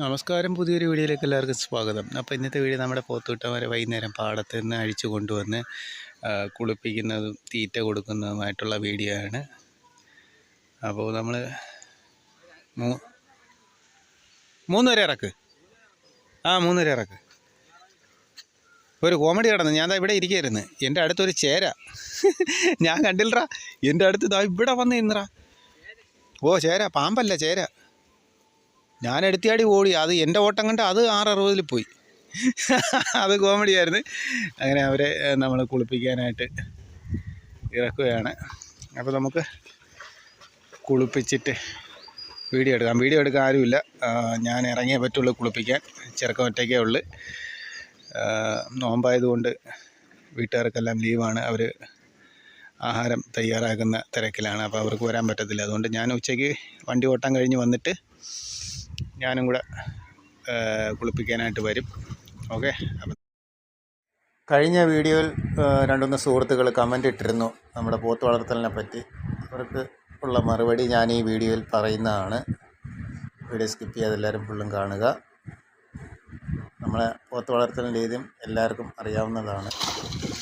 നമസ്കാരം. പുതിയൊരു വീഡിയോയിലേക്ക് എല്ലാവർക്കും സ്വാഗതം. അപ്പോൾ ഇന്നത്തെ വീഡിയോ നമ്മുടെ പോത്തുവിട്ടവരെ വൈകുന്നേരം പാടത്ത് നിന്ന് അഴിച്ചു കൊണ്ടുവന്ന് കുളിപ്പിക്കുന്നതും തീറ്റ കൊടുക്കുന്നതുമായിട്ടുള്ള വീഡിയോ ആണ്. അപ്പോൾ നമ്മൾ മൂ വരെ ഇറക്ക്. ആ മൂന്ന് ഇറക്ക്. ഒരു കോമഡി കടന്ന് ഞാൻ ഇവിടെ ഇരിക്കുകയായിരുന്നു എന്റെ അടുത്തൊരു ചേര. ഞാൻ കണ്ടില്ലറാ എന്റെ അടുത്ത് ഇവിടെ വന്ന് ഇന്നറാ ഓ ചേര പാമ്പല്ല ചേര. ഞാൻ എടുത്തിയാടി ഓടി. അത് എന്റെ ഓട്ടം കണ്ട് അത് ആറ് പോയി. അത് കോമഡിയായിരുന്നു അങ്ങനെ അവരെ നമ്മൾ കുളിപ്പിക്കാനായിട്ട് ഇറക്കുകയാണ്. അപ്പോൾ നമുക്ക് കുളിപ്പിച്ചിട്ട് വീഡിയോ എടുക്കാം. വീഡിയോ എടുക്കാൻ ആരുമില്ല. ഞാൻ ഇറങ്ങിയേ പറ്റുള്ളൂ കുളിപ്പിക്കാൻ. ചെറുക്കം ഒറ്റയ്ക്കേ ഉള്ളു. നോമ്പായതുകൊണ്ട് വീട്ടുകാർക്കെല്ലാം ലീവാണ്. അവർ ആഹാരം തയ്യാറാക്കുന്ന തിരക്കിലാണ്. അപ്പോൾ അവർക്ക് വരാൻ പറ്റത്തില്ല. അതുകൊണ്ട് ഞാൻ ഉച്ചയ്ക്ക് വണ്ടി ഓട്ടം കഴിഞ്ഞ് വന്നിട്ട് ഞാനും കൂടെ കുളിപ്പിക്കാനായിട്ട് വരും. ഓക്കെ? അപ്പം കഴിഞ്ഞ വീഡിയോയിൽ രണ്ടുമൂന്ന് സുഹൃത്തുക്കൾ കമന്റ് ഇട്ടിരുന്നു നമ്മുടെ പോത്ത് വളർത്തലിനെ പറ്റി. അവർക്ക് ഉള്ള മറുപടി ഞാൻ ഈ വീഡിയോയിൽ പറയുന്നതാണ്. വീഡിയോ സ്കിപ്പ് ചെയ്യാതെ എല്ലാവരും ഫുള്ളും കാണുക. നമ്മളെ പോത്ത് വളർത്തലിന്റെ രീതിയും എല്ലാവർക്കും അറിയാവുന്നതാണ്.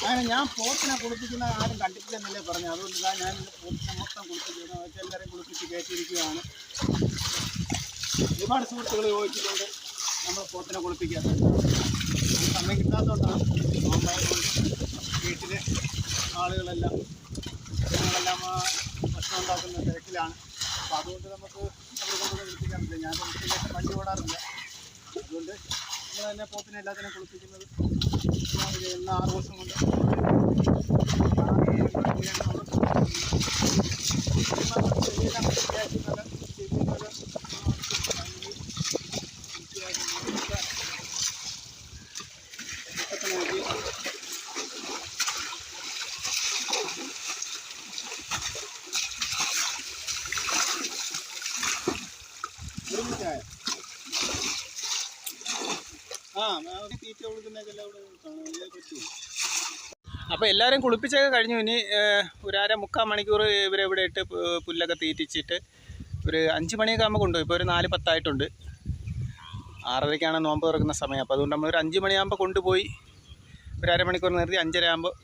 അങ്ങനെ ഞാൻ പോത്തിനെ കുളിപ്പിക്കുന്ന ആരും കണ്ടിട്ടില്ലെന്നല്ലേ പറഞ്ഞു അതുകൊണ്ട് ഞാൻ പോത്തിനെ മൊത്തം കുളിപ്പിക്കുന്നത് എല്ലാവരെയും കുളിപ്പിച്ച് കയറ്റിയിരിക്കുകയാണ്. ഒരുപാട് സുഹൃത്തുക്കൾ ചോദിച്ചിട്ടുണ്ട്. നമ്മൾ പോത്തിനെ കുളിപ്പിക്കാൻ. സമയം കിട്ടാത്തതുകൊണ്ടാണ് വീട്ടിലെ ആളുകളെല്ലാം ഞങ്ങളെല്ലാം ഭക്ഷണം ഉണ്ടാക്കുന്ന തിരക്കിലാണ്. അപ്പോൾ അതുകൊണ്ട് നമുക്ക് അവരെ കൊണ്ട് കുളിപ്പിക്കാൻ പറ്റില്ല. ഞാൻ കുളിപ്പിക്കാൻ വണ്ടി ഓടാറില്ല അതുകൊണ്ട് നമ്മൾ തന്നെ പോത്തിനെ എല്ലാത്തിനും കുളിപ്പിക്കുന്നത് ചെയ്യുന്ന ആറ് ദിവസം കൊണ്ട്. ആ അപ്പോൾ എല്ലാവരും കുളിപ്പിച്ചൊക്കെ കഴിഞ്ഞു. ഇനി ഏഹ്, ഒരു അര മുക്കാൽ മണിക്കൂർ ഇവരെ ഇവിടെ ഇട്ട് പുല്ലൊക്കെ തീറ്റിച്ചിട്ട് ഒരു അഞ്ച് മണിയൊക്കെ ആകുമ്പോൾ കൊണ്ടുപോയി. ഇപ്പോൾ ഒരു നാല് പത്തായിട്ടുണ്ട്. ആറരയ്ക്കാണ് നോമ്പ് തുറക്കുന്ന സമയം. അപ്പോൾ അതുകൊണ്ട് നമ്മൾ ഒരു അഞ്ച് മണിയാകുമ്പോൾ കൊണ്ടുപോയി ഒരു അരമണിക്കൂർ നിർത്തി അഞ്ചര ആകുമ്പോൾ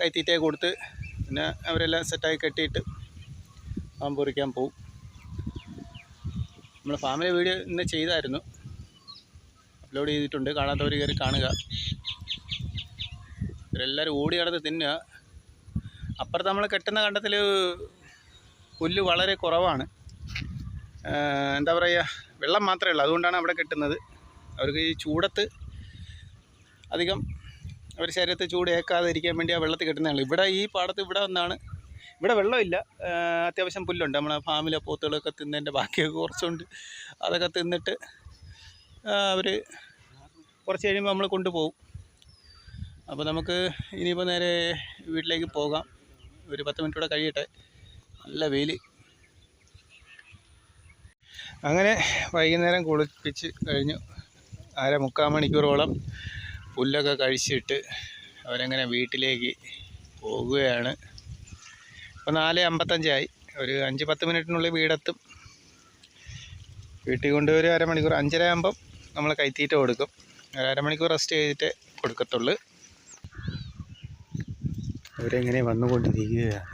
കൈത്തീറ്റയൊക്കെ കൊടുത്ത് പിന്നെ അവരെല്ലാം സെറ്റായി കെട്ടിയിട്ട് നോമ്പ് കുറിക്കാൻ പോവും. നമ്മൾ ഫാമിലി വീഡിയോ ഇന്ന് ചെയ്തായിരുന്നു. അപ്ലോഡ് ചെയ്തിട്ടുണ്ട്. കാണാത്തവർ കയറി കാണുക. ഇവരെല്ലാവരും ഓടി കടന്ന് തിന്നുക. അപ്പുറത്ത് നമ്മൾ കെട്ടുന്ന കണ്ടത്തിൽ പുല്ല് വളരെ കുറവാണ്. എന്താ പറയുക വെള്ളം മാത്രമേ ഉള്ളൂ. അതുകൊണ്ടാണ് അവിടെ കെട്ടുന്നത്. അവർക്ക് ഈ ചൂടത്ത് അധികം അവർ ശരീരത്തെ ചൂട് ഇരിക്കാൻ വേണ്ടി ആ വെള്ളത്തിൽ കെട്ടുന്നതാണ് ഇവിടെ ഈ പാടത്ത് ഇവിടെ വന്നാണ് ഇവിടെ വെള്ളമില്ല. അത്യാവശ്യം പുല്ലുണ്ട്. നമ്മളെ ഫാമിലെ പോത്തുകളൊക്കെ തിന്നതിന്റെ ബാക്കിയൊക്കെ കുറച്ചുണ്ട്. അതൊക്കെ തിന്നിട്ട് അവർ കുറച്ച് കഴിയുമ്പോൾ നമ്മൾ കൊണ്ടുപോകും. അപ്പോൾ നമുക്ക് ഇനിയിപ്പോൾ നേരെ വീട്ടിലേക്ക് പോകാം. ഒരു പത്ത് മിനിറ്റ് കൂടെ കഴിയട്ടെ. നല്ല വെയിൽ അങ്ങനെ വൈകുന്നേരം കുളിപ്പിച്ച് കഴിഞ്ഞു. അര മുക്കാൽ മണിക്കൂറോളം പുല്ലൊക്കെ കഴിച്ചിട്ട് അവരങ്ങനെ വീട്ടിലേക്ക് പോകുകയാണ്. ഇപ്പോൾ നാല് അമ്പത്തഞ്ചായി ഒരു അഞ്ച് പത്ത് മിനിറ്റിനുള്ളിൽ വീടെത്തും. വീട്ടിൽ കൊണ്ടുപോയി ഒരു അരമണിക്കൂർ അഞ്ചര ആകുമ്പം നമ്മൾ കൈത്തീറ്റ കൊടുക്കും. ഒരു അരമണിക്കൂർ റെസ്റ്റ് ചെയ്തിട്ട് കൊടുക്കത്തുള്ളൂ. അവരെങ്ങനെ വന്നുകൊണ്ടിരിക്കുകയാണ്.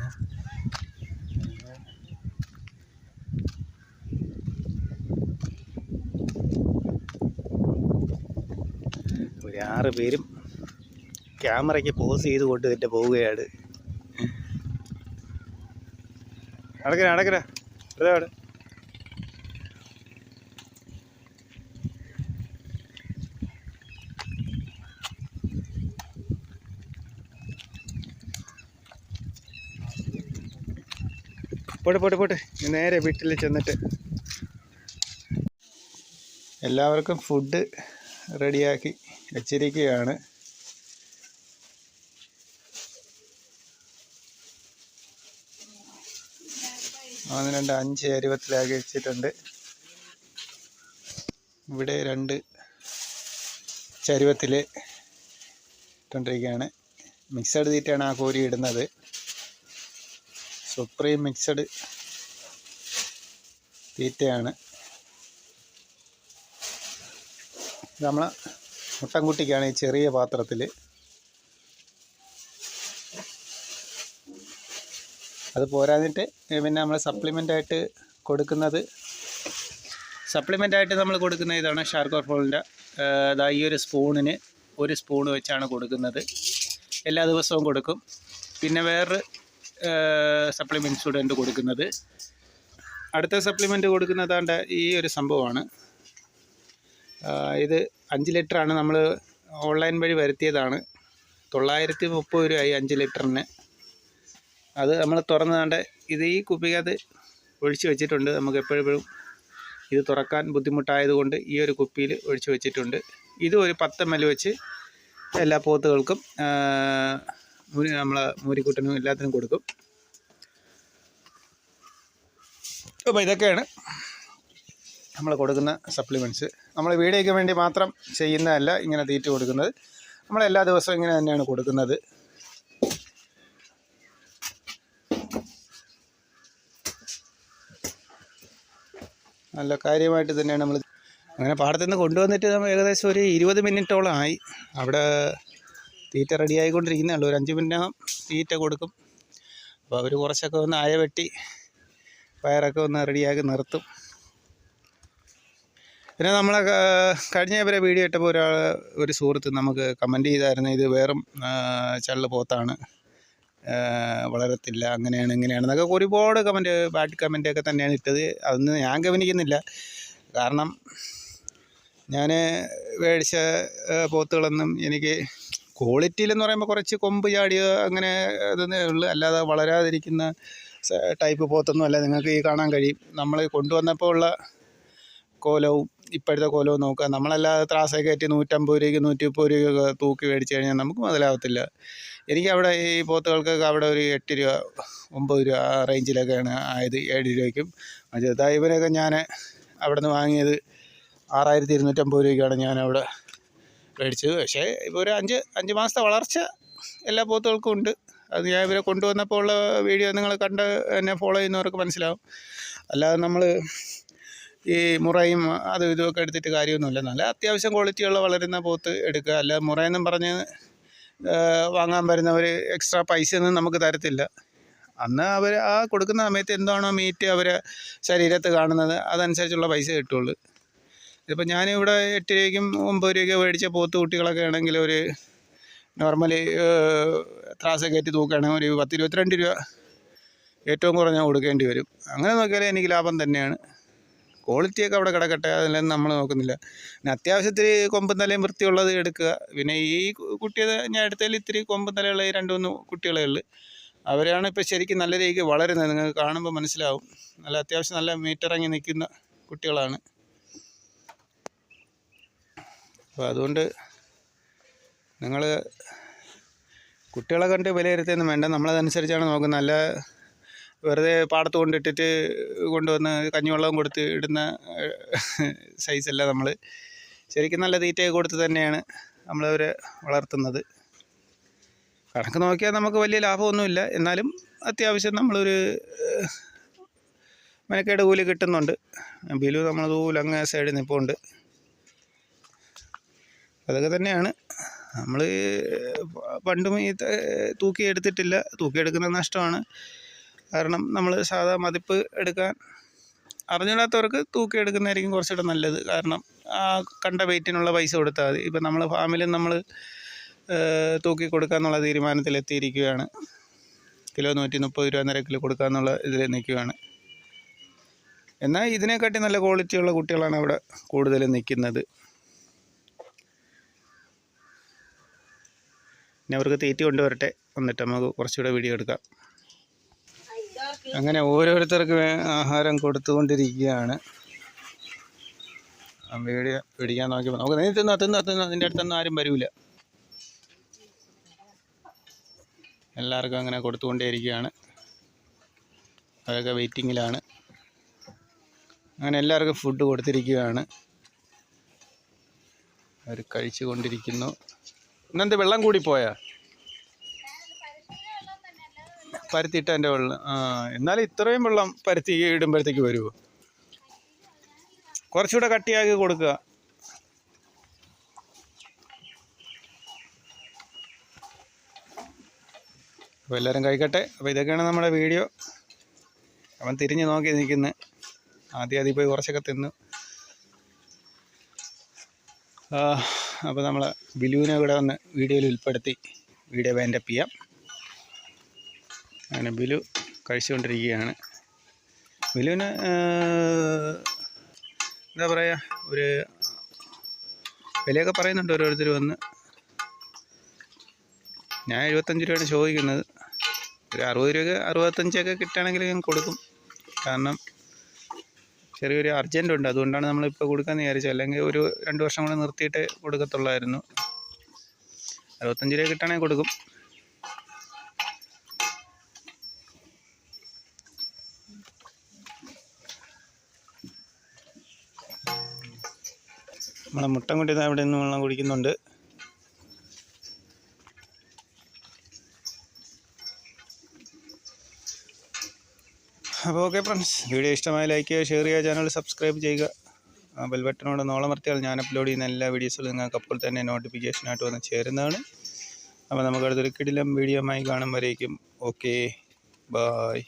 ആറ് പേരും ക്യാമറയ്ക്ക് പോസ് ചെയ്ത് കൊണ്ട് തന്നെ പോവുകയാണ് അടക്കര വെറുതെ അവിടെ. പോട്ടെ പോട്ടെ പോട്ടെ. നേരെ വീട്ടിൽ ചെന്നിട്ട് എല്ലാവർക്കും ഫുഡ് റെഡിയാക്കി വെച്ചിരിക്കുകയാണ്. ഒന്ന് രണ്ട് അഞ്ച് അരുവത്തിലാക്കി വെച്ചിട്ടുണ്ട്. ഇവിടെ രണ്ട് ചരുവത്തിൽ ഇട്ടുകൊണ്ടിരിക്കുകയാണ്. മിക്സഡ് തീറ്റയാണ് ആ കോരി ഇടുന്നത്. സുപ്രീം മിക്സഡ് തീറ്റയാണ്. നമ്മൾ മുട്ടൻകുട്ടിക്കാണ് ഈ ചെറിയ പാത്രത്തിൽ അത് പോരാഞ്ഞിട്ട് പിന്നെ നമ്മൾ സപ്ലിമെന്റ് ആയിട്ട് കൊടുക്കുന്നത്. സപ്ലിമെന്റ് ആയിട്ട് നമ്മൾ കൊടുക്കുന്ന ഇതാണ് ഷാർക്കോർഫോളിന്റെ ഇതാ ഈ ഒരു സ്പൂണിന് ഒരു സ്പൂൺ വെച്ചാണ് കൊടുക്കുന്നത്. എല്ലാ ദിവസവും കൊടുക്കും. പിന്നെ വേറൊരു സപ്ലിമെന്റ്സ് സ്റ്റുഡന്റ് കൊടുക്കുന്നത്. അടുത്ത സപ്ലിമെന്റ് കൊടുക്കുന്നതാണ്ട് ഈ ഒരു സംഭവമാണ്. ഇത് അഞ്ച് ലിറ്ററാണ് നമ്മൾ ഓൺലൈൻ വഴി വരുത്തിയതാണ്. തൊള്ളായിരത്തി മുപ്പത് രൂപയായി അഞ്ച് ലിറ്ററിന്. അത് നമ്മൾ തുറന്നതാണ്ട് ഇത് ഈ കുപ്പിക്കകത്ത് ഒഴിച്ചു വെച്ചിട്ടുണ്ട്. നമുക്ക് എപ്പോഴും ഇത് തുറക്കാൻ ബുദ്ധിമുട്ടായതുകൊണ്ട് ഈ ഒരു കുപ്പിയിൽ ഒഴിച്ചു വെച്ചിട്ടുണ്ട്. ഇത് ഒരു പത്ത് എം വെച്ച് എല്ലാ പോത്തുകൾക്കും നമ്മളെ മൂരിക്കൂട്ടനും എല്ലാത്തിനും കൊടുക്കും. അപ്പോൾ ഇതൊക്കെയാണ് നമ്മൾ കൊടുക്കുന്ന സപ്ലിമെന്റ്സ് നമ്മൾ വീഡിയോയ്ക്ക് വേണ്ടി മാത്രം ചെയ്യുന്നതല്ല ഇങ്ങനെ തീറ്റ കൊടുക്കുന്നത്. നമ്മൾ എല്ലാ ദിവസവും ഇങ്ങനെ തന്നെയാണ് കൊടുക്കുന്നത്. നല്ല കാര്യമായിട്ട് തന്നെയാണ് നമ്മൾ അങ്ങനെ പാടത്തു നിന്ന് കൊണ്ടുവന്നിട്ട് നമ്മൾ ഏകദേശം ഒരു ഇരുപത് മിനിറ്റോളം ആയി. അവിടെ തീറ്റ റെഡി ആയിക്കൊണ്ടിരിക്കുന്നേ ഉള്ളൂ ഒരു അഞ്ച് മിനിറ്റ് തീറ്റ കൊടുക്കും. അപ്പോൾ അവർ കുറച്ചൊക്കെ ഒന്ന് ആയ വെട്ടി വയറൊക്കെ ഒന്ന് റെഡിയാക്കി നിർത്തും. പിന്നെ നമ്മളെ കഴിഞ്ഞ വരെ വീഡിയോ ഇട്ടപ്പോൾ ഒരാൾ ഒരു സുഹൃത്ത് നമുക്ക് കമന്റ് ചെയ്തായിരുന്നു. ഇത് വേറും ചള്ള് പോത്താണ്. വളരത്തില്ല അങ്ങനെയാണ് ഇങ്ങനെയാണ് എന്നൊക്കെ ഒരുപാട് കമന്റ് ബാഡ് കമന്റൊക്കെ തന്നെയാണ് ഇട്ടത്. അതൊന്നും ഞാൻ ഗവനിക്കുന്നില്ല. കാരണം ഞാൻ മേടിച്ച പോത്തുകളൊന്നും എനിക്ക് ക്വാളിറ്റിയിലെന്ന് പറയുമ്പോൾ കുറച്ച് കൊമ്പ് ചാടിയ അങ്ങനെ ഇതൊന്നേ ഉള്ളൂ. അല്ലാതെ വളരാതിരിക്കുന്ന ടൈപ്പ് പോത്തൊന്നും അല്ല. നിങ്ങൾക്ക് ഈ കാണാൻ കഴിയും. നമ്മൾ കൊണ്ടുവന്നപ്പോൾ ഉള്ള കോലവും ഇപ്പോഴത്തെ കോലവും നോക്കുക. നമ്മളല്ലാതെ ത്രാസൊക്കെ കയറ്റി നൂറ്റമ്പത് രൂപയ്ക്ക് നൂറ്റി മുപ്പത് രൂപയ്ക്ക് തൂക്കി മേടിച്ച് കഴിഞ്ഞാൽ നമുക്ക് മുതലാവത്തില്ല. എനിക്ക് അവിടെ ഈ പോത്തുകൾക്കൊക്കെ അവിടെ ഒരു എട്ട് രൂപ ഒമ്പത് രൂപ ആ റേഞ്ചിലൊക്കെയാണ് ആയത്. ഏഴ് രൂപയ്ക്കും. ഇവരൊക്കെ ഞാൻ അവിടെ നിന്ന് വാങ്ങിയത് ആറായിരത്തി ഇരുന്നൂറ്റമ്പത് രൂപയ്ക്കാണ് ഞാൻ അവിടെ മേടിച്ചത് പക്ഷേ ഇപ്പോൾ ഒരു അഞ്ച് അഞ്ച് മാസത്തെ വളർച്ച എല്ലാ പോത്തുകൾക്കും ഉണ്ട്. അത് ഞാൻ ഇവരെ കൊണ്ടുവന്നപ്പോൾ ഉള്ള വീഡിയോ നിങ്ങൾ കണ്ട് എന്നെ ഫോളോ ചെയ്യുന്നവർക്ക് മനസ്സിലാവും. അല്ലാതെ നമ്മൾ ഈ മുറയും അതും ഇതുമൊക്കെ എടുത്തിട്ട് കാര്യമൊന്നുമില്ല. നല്ല അത്യാവശ്യം ക്വാളിറ്റിയുള്ള വളരുന്ന പോത്ത് എടുക്കുക. അല്ല മുറയെന്നും പറഞ്ഞ് വാങ്ങാൻ വരുന്നവർ എക്സ്ട്രാ പൈസ ഒന്നും നമുക്ക് തരത്തില്ല. അന്ന് അവർ ആ കൊടുക്കുന്ന സമയത്ത് എന്താണോ മീറ്റ് അവരെ ശരീരത്ത് കാണുന്നത് അതനുസരിച്ചുള്ള പൈസ കിട്ടുള്ളൂ ഇതിപ്പോൾ ഞാനിവിടെ എട്ട് രൂപയ്ക്കും ഒമ്പത് രൂപയ്ക്ക് മേടിച്ച പോത്ത് കുട്ടികളൊക്കെ ആണെങ്കിൽ ഒരു നോർമലി ത്രാസ കയറ്റി തൂക്കുകയാണെങ്കിൽ ഒരു പത്ത് ഇരുപത്തിരണ്ട് രൂപ ഏറ്റവും കുറഞ്ഞ കൊടുക്കേണ്ടി വരും. അങ്ങനെ നോക്കിയാൽ എനിക്ക് ലാഭം തന്നെയാണ്. ക്വാളിറ്റിയൊക്കെ അവിടെ കിടക്കട്ടെ അതിലൊന്നും നമ്മൾ നോക്കുന്നില്ല. പിന്നെ അത്യാവശ്യത്തിൽ കൊമ്പും തലയും വൃത്തിയുള്ളത് എടുക്കുക. പിന്നെ ഈ കുട്ടിയെ ഞാൻ എടുത്തതിൽ ഇത്തിരി കൊമ്പും തലയുള്ള ഈ രണ്ട് മൂന്ന് കുട്ടികളേ ഉള്ളൂ. അവരാണ് ഇപ്പോൾ ശരിക്കും നല്ല രീതിക്ക് വളരുന്നത്. നിങ്ങൾക്ക് കാണുമ്പോൾ മനസ്സിലാവും. നല്ല അത്യാവശ്യം നല്ല മീറ്റിറങ്ങി നിൽക്കുന്ന കുട്ടികളാണ്. അപ്പോൾ അതുകൊണ്ട് നിങ്ങൾ കുട്ടികളെ കണ്ട് വിലയിരുത്തിയൊന്നും വേണ്ട. നമ്മളതനുസരിച്ചാണ് നോക്കുന്നത്. നല്ല വെറുതെ പാടത്ത് കൊണ്ടിട്ടിട്ട് കൊണ്ടുവന്ന് കഞ്ഞിവെള്ളവും കൊടുത്ത് ഇടുന്ന സൈസല്ല നമ്മൾ ശരിക്കും നല്ല തീറ്റയൊക്കെ കൊടുത്ത് തന്നെയാണ് നമ്മളവരെ വളർത്തുന്നത്. കണക്ക് നോക്കിയാൽ നമുക്ക് വലിയ ലാഭമൊന്നുമില്ല. എന്നാലും അത്യാവശ്യം നമ്മളൊരു മെനക്കേട് കൂലി കിട്ടുന്നുണ്ട്. ബിലു നമ്മൾ ദൂല അങ്ങ് സൈഡിൽ നിൽപ്പുണ്ട് അതൊക്കെ തന്നെയാണ്. നമ്മൾ പണ്ടും ഈ തൂക്കിയെടുത്തിട്ടില്ല തൂക്കി എടുത്തിട്ടില്ല. തൂക്കി എടുക്കുന്ന നഷ്ടമാണ്. കാരണം നമ്മൾ സാധാ മതിപ്പ് എടുക്കാൻ അറിഞ്ഞിടാത്തവർക്ക് തൂക്കി എടുക്കുന്നതായിരിക്കും കുറച്ചുകൂടെ നല്ലത്. കാരണം ആ കണ്ട വെയിറ്റിനുള്ള പൈസ കൊടുത്താൽ മതി. ഇപ്പം നമ്മൾ ഫാമിലും നമ്മൾ തൂക്കി കൊടുക്കാന്നുള്ള തീരുമാനത്തിലെത്തിയിരിക്കുകയാണ്. കിലോ നൂറ്റി മുപ്പത് രൂപ നിരക്കിൽ കൊടുക്കാമെന്നുള്ള ഇതിൽ നിൽക്കുകയാണ്. എന്നാൽ ഇതിനെക്കാട്ടി നല്ല ക്വാളിറ്റിയുള്ള കുട്ടികളാണ് അവിടെ കൂടുതലും നിൽക്കുന്നത്. ഇനി അവർക്ക് തീറ്റി കൊണ്ടുവരട്ടെ. എന്നിട്ട് നമുക്ക് കുറച്ചുകൂടെ വീഡിയോ എടുക്കാം. അങ്ങനെ ഓരോരുത്തർക്ക് ആഹാരം കൊടുത്തുകൊണ്ടിരിക്കുകയാണ്. വീഡിയോ പിടിക്കാൻ നോക്കി നമുക്ക് നീ തിന്നോ തിന്നോ തിന്നോ അടുത്തൊന്നും ആരും വരില്ല എല്ലാവർക്കും അങ്ങനെ കൊടുത്തുകൊണ്ടേയിരിക്കുകയാണ്. അവരൊക്കെ വെയിറ്റിങ്ങിലാണ്. അങ്ങനെ എല്ലാവർക്കും ഫുഡ് കൊടുത്തിരിക്കുകയാണ്. അവർ കഴിച്ചു കൊണ്ടിരിക്കുന്നു ഇന്നെന്ത് വെള്ളം കൂടി പോയാ? പരുത്തിയിട്ടതിന്റെ വെള്ളം. ആ എന്നാലും ഇത്രയും വെള്ളം പരുത്തി ഇടുമ്പോഴത്തേക്ക് വരുമോ കുറച്ചുകൂടെ കട്ടിയാക്കി കൊടുക്കുക അപ്പോൾ എല്ലാവരും കഴിക്കട്ടെ. അപ്പോൾ ഇതൊക്കെയാണ് നമ്മുടെ വീഡിയോ. അവൻ തിരിഞ്ഞ് നോക്കി നിൽക്കുന്നത് ആദ്യം ആദ്യം പോയി കുറച്ചൊക്കെ തിന്നു. അപ്പോൾ നമ്മൾ ബിലുവിനെ ഇവിടെ വന്ന് വീഡിയോയിൽ ഉൾപ്പെടുത്തി. വീഡിയോ വൈൻഡപ്പ് ചെയ്യാം. അങ്ങനെ ബിലു കഴിച്ചുകൊണ്ടിരിക്കുകയാണ്. ബിലുവിന് എന്താ പറയുക ഒരു വിലയൊക്കെ പറയുന്നുണ്ട് ഓരോരുത്തർ വന്ന്. ഞാൻ എഴുപത്തഞ്ച് രൂപയാണ് ചോദിക്കുന്നത്. ഒരു അറുപത് രൂപ അറുപത്തഞ്ചൊക്കെ കിട്ടുകയാണെങ്കിൽ ഞാൻ കൊടുക്കും. കാരണം ചെറിയൊരു അർജന്റ് ഉണ്ട്. അതുകൊണ്ടാണ് നമ്മളിപ്പോൾ കൊടുക്കാമെന്ന് വിചാരിച്ചത്. അല്ലെങ്കിൽ ഒരു രണ്ട് വർഷം കൂടെ നിർത്തിയിട്ട് കൊടുക്കത്തുള്ളായിരുന്നു. അറുപത്തഞ്ച് രൂപ കിട്ടണേ കൊടുക്കും. നമ്മളെ മുട്ടൻ കുട്ടി അവിടെ നിന്ന് വെള്ളം കുടിക്കുന്നുണ്ട്. അപ്പോൾ ഓക്കെ ഫ്രണ്ട്സ് വീഡിയോ ഇഷ്ടമായ ലൈക്ക് ചെയ്യുക ഷെയർ ചെയ്യുക. ചാനൽ സബ്സ്ക്രൈബ് ചെയ്യുക ബെൽ ബട്ടനോട് നോളമർത്തിയാൽ ഞാൻ അപ്ലോഡ് ചെയ്യുന്ന എല്ലാ വീഡിയോസിലും നിങ്ങൾക്ക് അപ്പോൾ തന്നെ നോട്ടിഫിക്കേഷനായിട്ട് വന്ന് ചേരുന്നതാണ്. അപ്പോൾ നമുക്ക് അടുത്തൊരു കിടിലം വീഡിയോ ആയി കാണും വരേക്കും ഓക്കെ ബായ്